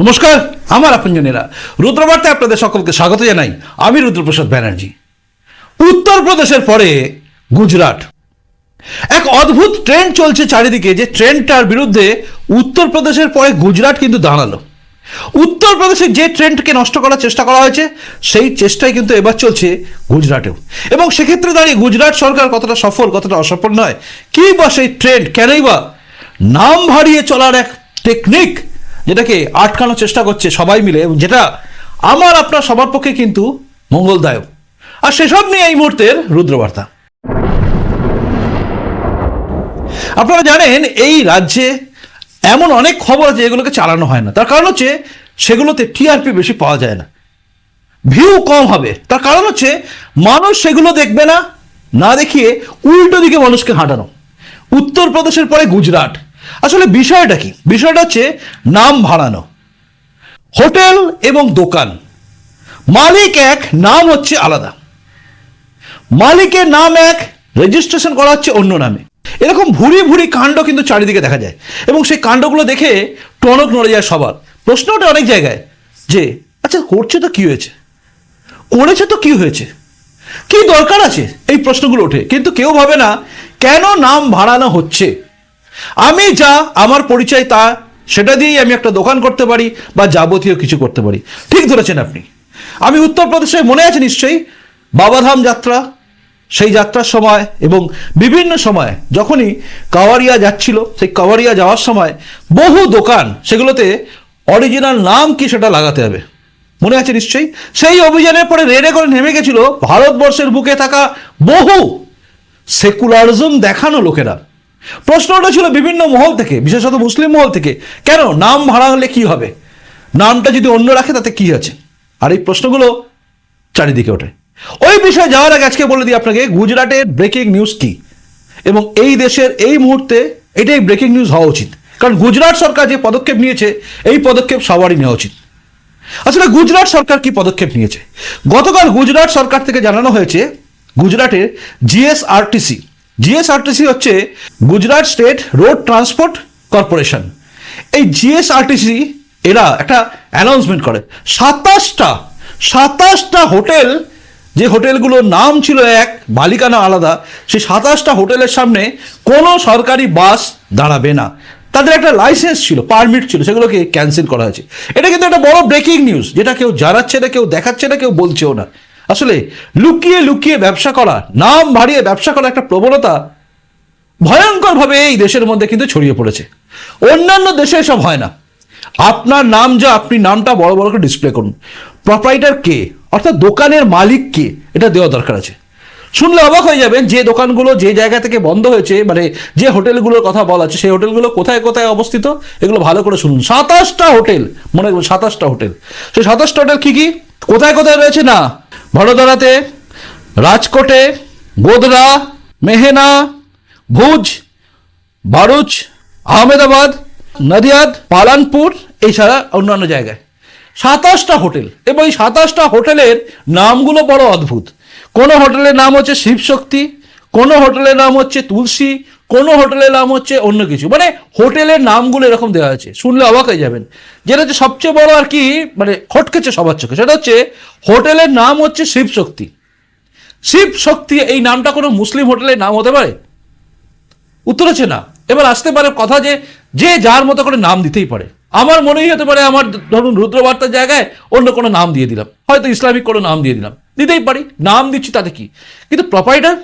নমস্কার, আমার আপনজনেরা। রুদ্রবার্তায় আপনাদের সকলকে স্বাগত জানাই। আমি রুদ্রপ্রসাদ ব্যানার্জি। উত্তরপ্রদেশের পরে গুজরাট। এক অদ্ভুত ট্রেন্ড চলছে চারিদিকে যে ট্রেন্ডটার বিরুদ্ধে উত্তরপ্রদেশের পরে গুজরাট কিন্তু দাঁড়াল। উত্তরপ্রদেশের যে ট্রেন্ডকে নষ্ট করার চেষ্টা করা হয়েছে, সেই চেষ্টাই কিন্তু এবার চলছে গুজরাটেও। এবং সেক্ষেত্রে দাঁড়িয়ে গুজরাট সরকার কতটা সফল, কতটা অসফল নয়, কি বা সেই ট্রেন্ড কেনই বা নাম ভারিয়ে চলার এক টেকনিক যেটাকে আটকানোর চেষ্টা করছে সবাই মিলে যেটা আমার, আপনার, সবার পক্ষে কিন্তু মঙ্গলদায়ক। আর সেসব নিয়ে এই মুহূর্তের রুদ্রবার্তা। আপনারা জানেন, এই রাজ্যে এমন অনেক খবর আছে যেগুলোকে চালানো হয় না। তার কারণ হচ্ছে, সেগুলোতে টিআরপি বেশি পাওয়া যায় না। ভিউ কম হবে। তার কারণ হচ্ছে, মানুষ সেগুলো দেখবে না না দেখিয়ে উল্টো দিকে মানুষকে হাঁটানো। উত্তরপ্রদেশের পরে গুজরাট। আসলে বিষয়টা কি? বিষয়টা হচ্ছে নাম ভাড়ানো হোটেল এবং দোকান। মালিক এক, নাম হচ্ছে আলাদা। মালিকের নাম এক রেজিস্ট্রেশন করা হচ্ছে অন্য নামে। এরকম ভুরি ভুরি কাণ্ড কিন্তু চারিদিকে দেখা যায়। এবং সেই কাণ্ডগুলো দেখে টনক নড়ে যায় সবার। প্রশ্ন ওঠে অনেক জায়গায় যে আচ্ছা করছে তো কি হয়েছে? করেছে তো কি হয়েছে? কি দরকার আছে? এই প্রশ্নগুলো ওঠে। কিন্তু কেউ ভাবে না, কেন নাম ভাড়ানো হচ্ছে? আমি যা, আমার পরিচয় তা, সেটা দিয়েই আমি একটা দোকান করতে পারি বা যাবতীয় কিছু করতে পারি। ঠিক ধরেছেন আপনি। আমি উত্তরপ্রদেশে মনে আছে নিশ্চয়ই, বাবাধাম যাত্রা, সেই যাত্রার সময় এবং বিভিন্ন সময় যখনই কাওয়ারিয়া যাচ্ছিল, সেই কাওয়ারিয়া যাওয়ার সময় বহু দোকান, সেগুলোতে অরিজিনাল নাম কি সেটা লাগাতে হবে। মনে আছে নিশ্চয়ই? সেই অভিযানের পরে রেডে করে নেমে গেছিল ভারতবর্ষের বুকে থাকা বহু সেকুলারিজম দেখানো লোকেরা। প্রশ্ন ছিল বিভিন্ন মহল থেকে, বিশেষত মুসলিম মহল থেকে, কেন নাম ভাড়া হলে কি হবে? নামটা যদি অন্য রাখে, তাতে কি আছে? আর এই প্রশ্নগুলো চারিদিকে ওঠে। ওই বিষয়ে যাওয়ার আগে আজকে বলে দিই আপনাকে, গুজরাটের ব্রেকিং নিউজ কি? এবং এই দেশের এই মুহূর্তে এটাই ব্রেকিং নিউজ হওয়া উচিত। কারণ গুজরাট সরকার যে পদক্ষেপ নিয়েছে, এই পদক্ষেপ সবারই নেওয়া উচিত। আসলে গুজরাট সরকার কি পদক্ষেপ নিয়েছে? গতকাল গুজরাট সরকার থেকে জানানো হয়েছে, গুজরাটের জিএসআরটিসি জিএসআরটিসি হচ্ছে Gujarat state road transport corporation এই জিএসআরটিসি এরা একটা অ্যানাউন্সমেন্ট করে। সাতাশটা সাতাশটা হোটেল, যে হোটেলগুলোর নাম ছিল এক, মালিকানা আলাদা, সেই সাতাশটা হোটেলের সামনে কোনো সরকারি বাস দাঁড়াবে না। তাদের একটা লাইসেন্স ছিল পারমিট ছিল, সেগুলোকে ক্যান্সেল করা হয়েছে। এটা কিন্তু একটা বড় ব্রেকিং নিউজ যেটা কেউ জানাচ্ছে না, কেউ দেখাচ্ছে না, কেউ বলছেও না। আসলে লুকিয়ে লুকিয়ে ব্যবসা করা, নাম বাড়িয়ে ব্যবসা করা একটা প্রবণতা ভয়ঙ্করভাবে এই দেশের মধ্যে কিন্তু ছড়িয়ে পড়েছে। অন্যান্য দেশে এসব হয় না। আপনার নাম যা, আপনি নামটা বড় বড় করে ডিসপ্লে করুন। প্রপাইটার কে, অর্থাৎ দোকানের মালিক কে, এটা দেওয়া দরকার আছে। শুনলে অবাক হয়ে যাবেন যে দোকানগুলো যে জায়গা থেকে বন্ধ হয়েছে মানে যে হোটেলগুলোর কথা বলা আছে, সেই হোটেলগুলো কোথায় কোথায় অবস্থিত, এগুলো ভালো করে শুনুন। সাতাশটা হোটেল, মনে করুন সাতাশটা হোটেল। সেই সাতাশটা হোটেল কি কি? কোথায় কোথায় রয়েছে না? বড়োদরাতে রাজকোটে গোদরা মেহেনা, ভুজ ভারুচ আহমেদাবাদ, নদিয়াদ, পালানপুর, এছাড়া অন্যান্য জায়গায়। সাতাশটা হোটেল এবং এই সাতাশটা হোটেলের নামগুলো বড় অদ্ভুত। কোনো হোটেলের নাম হচ্ছে শিবশক্তি, কোনো হোটেলের নাম হচ্ছে তুলসী কোনো হোটেলের নাম হচ্ছে অন্য কিছু। মানে হোটেলের নামগুলো এরকম দেওয়া আছে। শুনলে অবাক হয়ে যাবেন। যেটা হচ্ছে সবচেয়ে বড় আর কি মানে খটকেছে সবার চোখে। সেটা হচ্ছে হোটেলের নাম হচ্ছে শিবশক্তি শিব শক্তি, এই নামটা কোনো মুসলিম হোটেলের নাম হতে পারে? উত্তর হচ্ছে না। এবার আসতে পারে কথা যে যে যার মতো করে নাম দিতেই পারে। আমার মনেই হতে পারে আমার ধরুন রুদ্রবার্তার জায়গায় অন্য কোনো নাম দিয়ে দিলাম। হয়তো ইসলামিক কোনো নাম দিয়ে দিলাম। দিতেই পারি। নাম দিচ্ছি তাতে কি? কিন্তু প্রপাইটার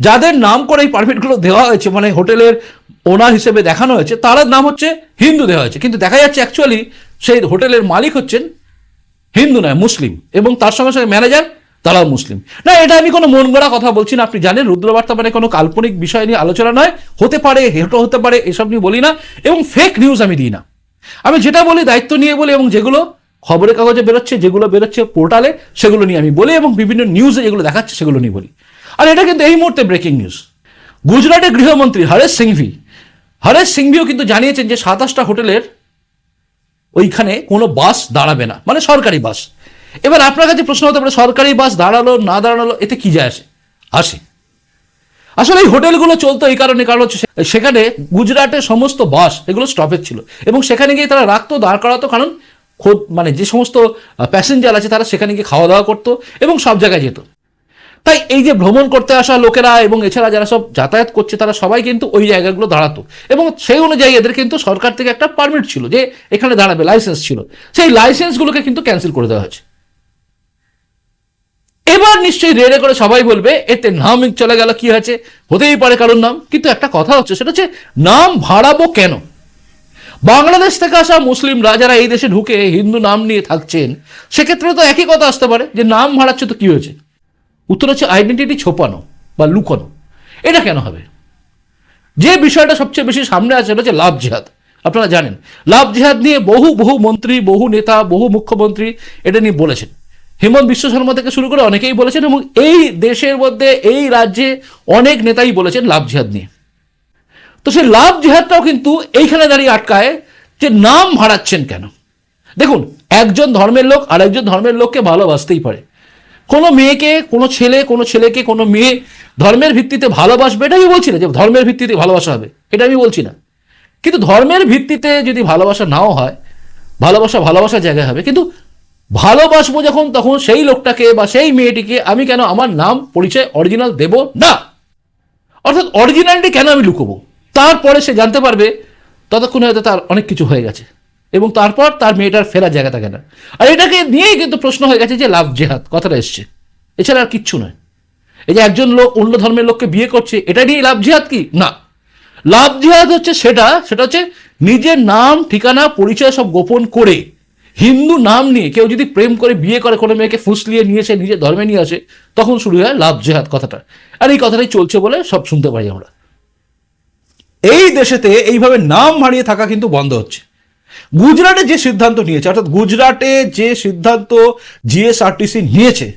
যাদের নাম করে এই পারমিটগুলো দেওয়া হয়েছে মানে হোটেলের ওনার হিসেবে দেখানো হয়েছে, তার নাম হচ্ছে হিন্দু দেওয়া হয়েছে। কিন্তু দেখা যাচ্ছে অ্যাকচুয়ালি সেই হোটেলের মালিক হচ্ছেন হিন্দু নয়, মুসলিম। এবং তার সঙ্গে সঙ্গে ম্যানেজার তারাও মুসলিম। না, এটা আমি কোনো মন গড়া কথা বলছি না, আপনি জানেন, রুদ্রবার্তা মানে কোনো কাল্পনিক বিষয় নিয়ে আলোচনা নয়। হতে পারে, হেটো হতে পারে, এসব নিয়ে বলি না। এবং ফেক নিউজ আমি দিই না। আমি যেটা বলি, দায়িত্ব নিয়ে বলি, এবং যেগুলো খবরের কাগজে বেরোচ্ছে, যেগুলো বেরোচ্ছে পোর্টালে সেগুলো নিয়ে আমি বলি, এবং বিভিন্ন নিউজে যেগুলো দেখাচ্ছে, সেগুলো নিয়ে বলি। আর এটা কিন্তু এই মুহূর্তে ব্রেকিং নিউজ গুজরাটের গৃহমন্ত্রী হরেশ সিংভি, হরেশ সিংভিও কিন্তু জানিয়েছেন যে সাতাশটা হোটেলের ওইখানে কোনো বাস দাঁড়াবে না মানে সরকারি বাস। এবার আপনার কাছে প্রশ্ন হতে পারে, সরকারি বাস দাঁড়াল, না দাঁড়াল, এতে কি যায় আসে? আসে। আসলে এই হোটেলগুলো চলতো এই কারণে, কারণ হচ্ছে সেখানে গুজরাটের সমস্ত বাস, এগুলো স্টপেজ ছিল। এবং সেখানে গিয়ে তারা রাখতো, দাঁড় করাতো, কারণ খোদ মানে যে সমস্ত প্যাসেঞ্জার আছে তারা সেখানে গিয়ে খাওয়া দাওয়া করতো এবং সব জায়গায় যেত। তাই এই যে ভ্রমণ করতে আসা লোকেরা এবং এছাড়া যারা সব যাতায়াত করছে, তারা সবাই কিন্তু ওই জায়গাগুলো দাঁড়াতো। এবং সেই অনুযায়ী এদের কিন্তু সরকার থেকে একটা পারমিট ছিল যে এখানে দাঁড়াবে লাইসেন্স ছিল। সেই লাইসেন্সগুলোকে কিন্তু ক্যান্সেল করে দেওয়া হয়েছে। এবার নিশ্চয়ই রেড়ে করে সবাই বলবে, এতে নাম চলে গেল, কি হয়েছে? হতেই পারে কারোর নাম, কিন্তু একটা কথা হচ্ছে, সেটা হচ্ছে নাম ভাড়াবো কেন? বাংলাদেশ থেকে আসা মুসলিমরা যারা এই দেশে ঢুকে হিন্দু নাম নিয়ে থাকছেন, সেক্ষেত্রে তো একই কথা আসতে পারে যে নাম ভাড়াচ্ছে তো কি হয়েছে? উত্তর হচ্ছে আইডেন্টিটি ছোপানো বা লুকোনো। এটা কেন হবে? যে বিষয়টা সবচেয়ে বেশি সামনে আছে সেটা হচ্ছে লাভ জিহাদ। আপনারা জানেন, লাভ জিহাদ নিয়ে বহু বহু মন্ত্রী, বহু নেতা, বহু মুখ্যমন্ত্রী এটা নিয়ে বলেছেন। হেমন্ত বিশ্ব শর্মা থেকে শুরু করে অনেকেই বলেছেন এবং এই দেশের মধ্যে, এই রাজ্যে অনেক নেতাই বলেছেন লাভ জিহাদ নিয়ে। তো সেই লাভ জিহাদটাও কিন্তু এইখানে দাঁড়িয়ে আটকায় যে নাম ভাড়াচ্ছেন কেন? দেখুন, একজন ধর্মের লোক আর একজন ধর্মের লোককে ভালোবাসতেই পারে। কোনো মেয়েকে, কোনো ছেলে, কোনো ছেলেকে, কোনো মেয়ে ধর্মের ভিত্তিতে ভালোবাসবে এটা আমি বলছি না যে ধর্মের ভিত্তিতে ভালোবাসা হবে, এটা আমি বলছি না। কিন্তু ধর্মের ভিত্তিতে যদি ভালোবাসা নাও হয়, ভালোবাসা ভালোবাসার জায়গায় হবে, কিন্তু ভালোবাসবো যখন, তখন সেই লোকটাকে বা সেই মেয়েটিকে আমি কেন আমার নাম, পরিচয় অরিজিনাল দেব না? অর্থাৎ অরিজিনালটি কেন আমি লুকোবো? তারপরে সে জানতে পারবে, ততক্ষণে হয়তো তার অনেক কিছু হয়ে গেছে। এবং তারপর তার মেয়েটার ফেরার জায়গা থাকে না। আর এটাকে নিয়েই কিন্তু প্রশ্ন হয়ে গেছে যে লাভ জেহাদ, কথাটা এসছে। এছাড়া আর কিচ্ছু নয়। এই যে একজন লোক অন্য ধর্মের লোককে বিয়ে করছে, এটা নিয়ে লাভ জিহাদ কি? না। লাভ জিহাদ হচ্ছে সেটা সেটা হচ্ছে নিজের নাম, ঠিকানা, পরিচয় সব গোপন করে, হিন্দু নাম নিয়ে, কেউ যদি প্রেম করে বিয়ে করে, কোনো মেয়েকে ফুসলিয়ে নিয়ে এসে নিজের ধর্মে নিয়ে আসে, তখন শুরু হয় লাভ জেহাদ কথাটা। আর এই কথাটাই চলছে বলে সব শুনতে পাই আমরা। এই দেশেতে এইভাবে নাম হারিয়ে থাকা কিন্তু বন্ধ হচ্ছে। গুজরাটে যে সিদ্ধান্ত নিয়েছে, অর্থাৎ গুজরাটে যে সিদ্ধান্ত জিএসআরটিসি নিয়েছে,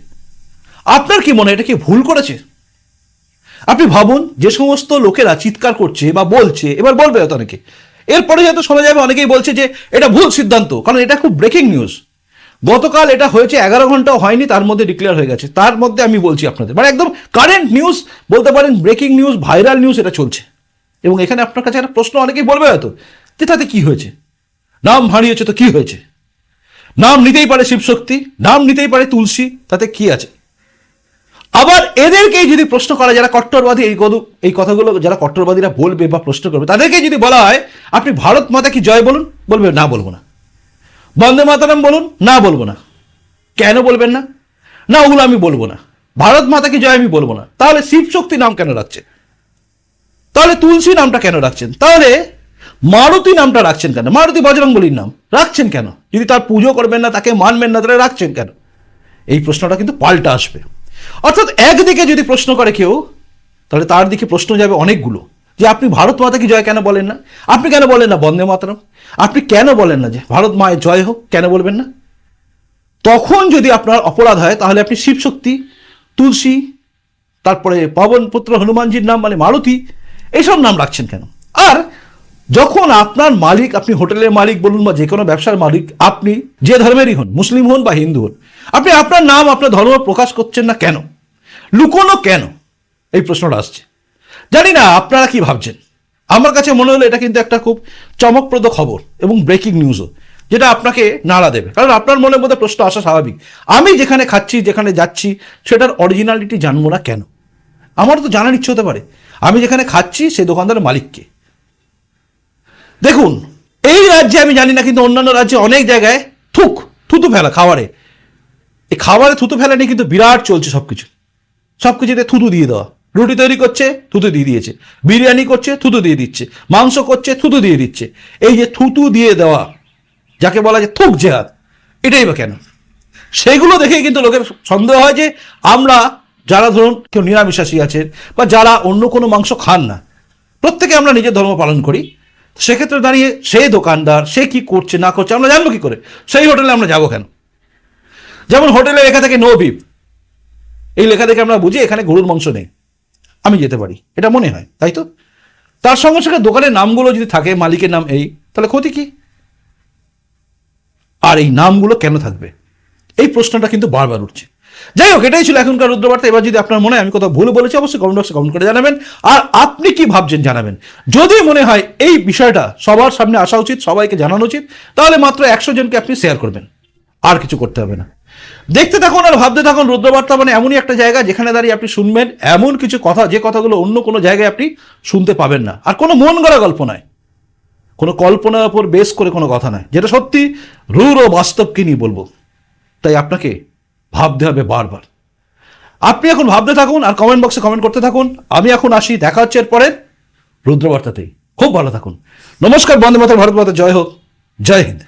আপনার কি মনে এটা কি ভুল করেছে? আপনি ভাবুন, যে সমস্ত লোকেরা চিৎকার করছে বা বলছে, এবার বলবে হয়তো অনেকে। এরপরে হয়তো শোনা যাবে, অনেকেই বলছে যে এটা ভুল সিদ্ধান্ত, কারণ এটা খুব ব্রেকিং নিউজ গতকাল এটা হয়েছে, এগারো ঘন্টাও হয়নি, তার মধ্যে ডিক্লেয়ার হয়ে গেছে। তার মধ্যে আমি বলছি আপনাদের মানে একদম কারেন্ট নিউজ বলতে পারেন ব্রেকিং নিউজ ভাইরাল নিউজ এটা চলছে। এবং এখানে আপনার কাছে একটা প্রশ্ন, অনেকেই বলবে হয়তো, যে তাতে কি হয়েছে? নাম হারিয়েছে তো কি হয়েছে? নাম নিতেই পারে শিবশক্তি, নাম নিতেই পারে তুলসী, তাতে কি আছে? আবার এদেরকেই যদি প্রশ্ন করা যারা কট্টরবাদী, এই এই কথাগুলো যারা কট্টরবাদীরা বলবে বা প্রশ্ন করবে তাদেরকে যদি বলা হয়, আপনি ভারত মাতা কি জয় বলুন? বলবে না বলব না। বন্দে মাতারাম বলুন? না বলব না। কেন বলবেন না? না ওগুলো আমি বলব না। ভারত মাতা কি জয় আমি বলব না। তাহলে শিব শক্তি নাম কেন রাখছে? তাহলে তুলসী নামটা কেন রাখছেন? তাহলে মারুতি নামটা রাখছেন কেন? মারুতি বজরঙ্গলির নাম রাখছেন কেন? যদি তার পুজো করবেন না, তাকে মানবেন না, তাহলে রাখছেন কেন? এই প্রশ্নটা কিন্তু পাল্টা আসবে। অর্থাৎ একদিকে যদি প্রশ্ন করে কেউ, তাহলে তার দিকে প্রশ্ন যাবে অনেকগুলো। যে আপনি ভারত মাতা কি জয় কেন বলেন না? আপনি কেন বলেন না বন্দে মাতরম? আপনি কেন বলেন না যে ভারত মায়ের জয় হোক, কেন বলবেন না? তখন যদি আপনার অপরাধ হয়, তাহলে আপনি শিবশক্তি, তুলসী, তারপরে পবন পুত্র হনুমানজির নাম মানে মারুতি এইসব নাম রাখছেন কেন? আর যখন আপনার মালিক, আপনি হোটেলের মালিক বলুন বা যে কোনো ব্যবসার মালিক, আপনি যে ধর্মেরই হন, মুসলিম হন বা হিন্দু হন, আপনি আপনার নাম, আপনার ধর্ম প্রকাশ করছেন না কেন? লুকোনো কেন? এই প্রশ্নটা আসছে। জানি না আপনারা কি ভাবছেন। আমার কাছে মনে হলো এটা কিন্তু একটা খুব চমকপ্রদ খবর এবং ব্রেকিং নিউজও যেটা আপনাকে নাড়া দেবে। কারণ আপনার মনের মধ্যে প্রশ্ন আসা স্বাভাবিক। আমি যেখানে খাচ্ছি, যেখানে যাচ্ছি, সেটার অরিজিনালিটি জানব না কেন? আমারও তো জানার ইচ্ছে হতে পারে। আমি যেখানে খাচ্ছি, সেই দোকানদারের মালিককে। দেখুন, এই রাজ্যে আমি জানি না, কিন্তু অন্যান্য রাজ্যে অনেক জায়গায় থুক, থুতু ফেলা, খাবারে। এই খাবারে থুতু ফেলা নিয়ে কিন্তু বিরাট চলছে সব কিছু সব কিছুতে থুতু দিয়ে দেওয়া। রুটি তৈরি করছে, থুতু দিয়ে দিয়েছে। বিরিয়ানি করছে, থুতু দিয়ে দিচ্ছে। মাংস করছে, থুতু দিয়ে দিচ্ছে। এই যে থুতু দিয়ে দেওয়া, যাকে বলা যায় থুক জেহাদ, এটাই বা কেন? সেগুলো দেখেই কিন্তু লোকের সন্দেহ হয় যে আমরা যারা ধরুন কেউ নিরামিষাসী আছেন বা যারা অন্য কোনো মাংস খান না, প্রত্যেকে আমরা নিজের ধর্ম পালন করি। সেক্ষেত্রে দাঁড়িয়ে সে দোকানদার, সে কি করছে, না করছে, আমরা জানব কি করে? সেই হোটেলে আমরা যাব কেন? যেমন হোটেলে লেখা থাকে নো বিপ এই লেখা থেকে আমরা বুঝি এখানে গরুর মাংস নেই। আমি যেতে পারি। এটা মনে হয়, তাই তো? তার সঙ্গে সঙ্গে দোকানের নামগুলো যদি থাকে, মালিকের নাম এই, তাহলে ক্ষতি কি? আর এই নামগুলো কেন থাকবে? এই প্রশ্নটা কিন্তু বারবার উঠছে। যাই হোক, এটাই ছিল এখনকার রুদ্রবার্তা। এবার যদি আপনার মনে হয় আমি কোথাও ভুল বলেছি, অবশ্যই কমেন্ট বক্সে কমেন্ট করে জানাবেন। আর আপনি কি ভাবছেন জানাবেন? যদি মনে হয় এই বিষয়টা সবার সামনে আসা উচিত, সবাইকে জানানো উচিত, তাহলে মাত্র একশো জনকে আপনি শেয়ার করবেন। আর কিছু করতে হবে না। দেখতে থাকুন আর ভাবতে থাকুন, রুদ্রবার্তা মানে এমনই একটা জায়গা, যেখানে দাঁড়িয়ে আপনি শুনবেন এমন কিছু কথা, যে কথাগুলো অন্য কোনো জায়গায় আপনি শুনতে পাবেন না। আর কোনো মন গড়া গল্প নয়। কোনো কল্পনার উপর বেস করে কোনো কথা নয়। যেটা সত্যি রূঢ় বাস্তবকে নিয়ে বলব। তাই আপনাকে ভাবতে হবে বারবার। আপনি এখন ভাবতে থাকুন আর কমেন্ট বক্সে কমেন্ট করতে থাকুন। আমি এখন আসি, দেখা হচ্ছে এরপরে রুদ্রবার্তাতেই। খুব ভালো থাকুন। নমস্কার, বন্দে মাতা ভারত মাতা, জয় হোক। জয় হিন্দ।